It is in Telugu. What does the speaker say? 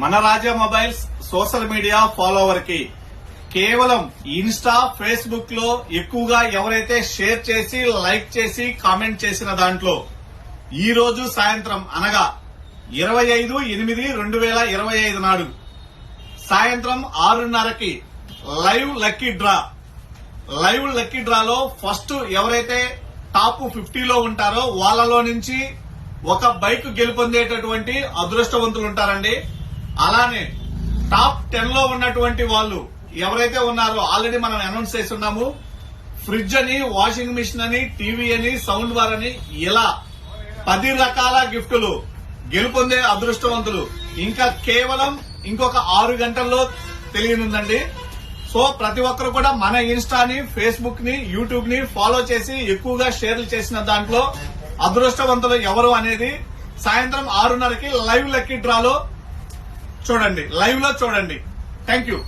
మన రాజా మొబైల్స్ సోషల్ మీడియా ఫాలోవర్కి కేవలం ఇన్స్టా ఫేస్బుక్లో ఎక్కువగా ఎవరైతే షేర్ చేసి లైక్ చేసి కామెంట్ చేసిన దాంట్లో ఈ రోజు సాయంత్రం అనగా ఇరవై ఐదు ఎనిమిది రెండు వేల ఇరవై ఐదు నాడు సాయంత్రం ఆరున్నరకి live lucky draw. Live lucky డ్రాలో ఫస్ట్ ఎవరైతే టాప్ ఫిఫ్టీలో ఉంటారో వాళ్ళలో నుంచి ఒక బైక్ గెలుపొందేటటువంటి అదృష్టవంతులు ఉంటారండి. అలానే టాప్ టెన్లో ఉన్నటువంటి వాళ్ళు ఎవరైతే ఉన్నారో ఆల్రెడీ మనం అనౌన్స్ చేస్తున్నాము ఫ్రిడ్జ్ అని వాషింగ్ మిషన్ అని టీవీ అని సౌండ్ బార్ అని ఇలా పది రకాల గిఫ్టులు గెలుపొందే అదృష్టవంతులు. ఇంకా కేవలం ఇంకొక ఆరు గంటల్లో తెలియనుందండి. సో ప్రతి ఒక్కరు కూడా మన ఇన్స్టాని ఫేస్బుక్ని యూట్యూబ్ని ఫాలో చేసి ఎక్కువగా షేర్లు చేసిన దాంట్లో అదృష్టవంతులు ఎవరు అనేది సాయంత్రం ఆరున్నరకి లైవ్ లక్కీ డ్రాలో చూడండి. లైవ్లో చూడండి. Thank you